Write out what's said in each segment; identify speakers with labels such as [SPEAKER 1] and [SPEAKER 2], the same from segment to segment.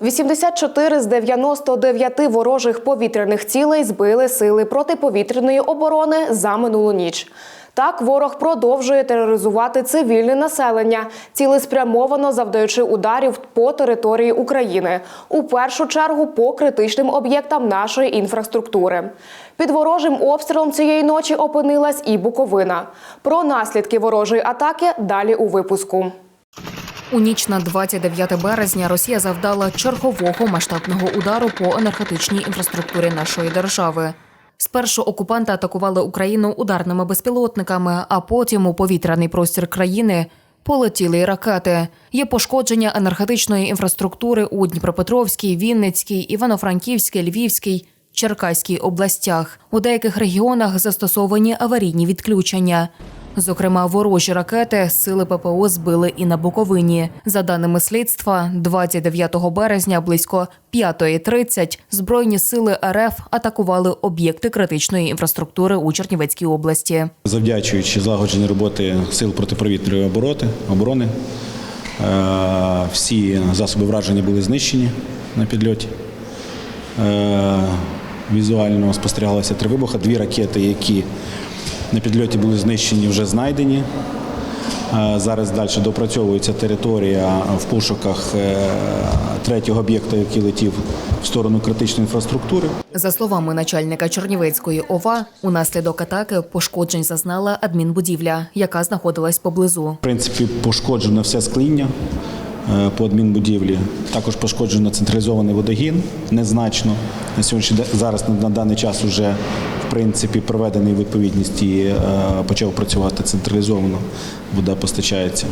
[SPEAKER 1] 84 з 99 ворожих повітряних цілей збили сили протиповітряної оборони за минулу ніч. Так, ворог продовжує тероризувати цивільне населення, цілеспрямовано завдаючи ударів по території України, у першу чергу по критичним об'єктам нашої інфраструктури. Під ворожим обстрілом цієї ночі опинилась і Буковина. Про наслідки ворожої атаки далі у випуску.
[SPEAKER 2] У ніч на 29 березня Росія завдала чергового масштабного удару по енергетичній інфраструктурі нашої держави. Спершу окупанти атакували Україну ударними безпілотниками, а потім у повітряний простір країни полетіли й ракети. Є пошкодження енергетичної інфраструктури у Дніпропетровській, Вінницькій, Івано-Франківській, Львівській, Черкаській областях. У деяких регіонах застосовані аварійні відключення. Зокрема, ворожі ракети сили ППО збили і на Буковині. За даними слідства, 29 березня близько 5.30 збройні сили РФ атакували об'єкти критичної інфраструктури у Чернівецькій області.
[SPEAKER 3] Завдячуючи злагодженій роботи сил протиповітряної оборони, оборони, е, всі засоби враження були знищені на підльоті. Е, Візуально спостерігалося три вибухи. Дві ракети, які на підльоті були знищені, вже знайдені. Зараз далі допрацьовується територія в пошуках е, третього об'єкта, який летів в сторону критичної інфраструктури.
[SPEAKER 2] За словами начальника Чернівецької ОВА, унаслідок атаки пошкоджень зазнала адмінбудівля, яка знаходилась поблизу.
[SPEAKER 3] В принципі, пошкоджено все скління е, по адмінбудівлі. Також пошкоджено централізований водогін незначно. На сьогоднішній день зараз на даний час вже принципі проведений відповідність і е, почав працювати централізовано. Вода постачається.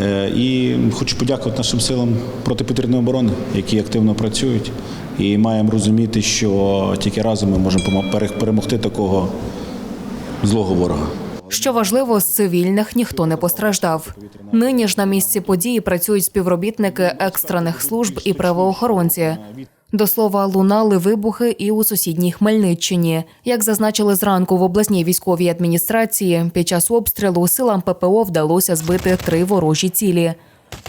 [SPEAKER 3] Е, І хочу подякувати нашим силам протиповітряної оборони, які активно працюють. І маємо розуміти, що тільки разом ми можемо перемогти такого злого ворога.
[SPEAKER 2] Що важливо, з цивільних ніхто не постраждав. Нині ж на місці події працюють співробітники екстрених служб і правоохоронці. До слова, лунали вибухи і у сусідній Хмельниччині. Як зазначили зранку в обласній військовій адміністрації, під час обстрілу силам ППО вдалося збити три ворожі цілі.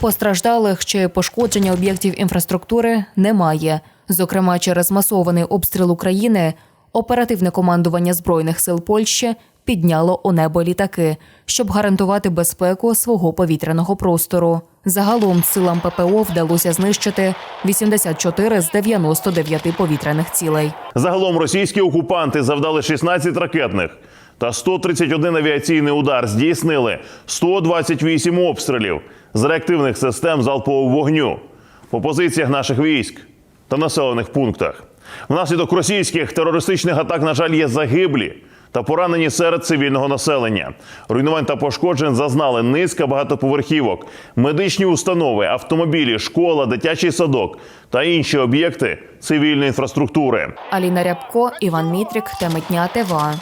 [SPEAKER 2] Постраждалих чи пошкодження об'єктів інфраструктури немає. Зокрема, через масований обстріл України оперативне командування збройних сил Польщі підняло у небо літаки, щоб гарантувати безпеку свого повітряного простору. Загалом силам ППО вдалося знищити 84 з 99 повітряних цілей.
[SPEAKER 4] Загалом російські окупанти завдали 16 ракетних та 131 авіаційний удар. Здійснили 128 обстрілів з реактивних систем залпового вогню по позиціях наших військ та населених пунктах. Внаслідок російських терористичних атак, на жаль, є загиблі та поранені серед цивільного населення. Руйнувань та пошкоджень зазнали низка багатоповерхівок, медичні установи, автомобілі, школа, дитячий садок та інші об'єкти цивільної інфраструктури.
[SPEAKER 2] Аліна Рябко, Іван Мітрік, Темитня ТВА.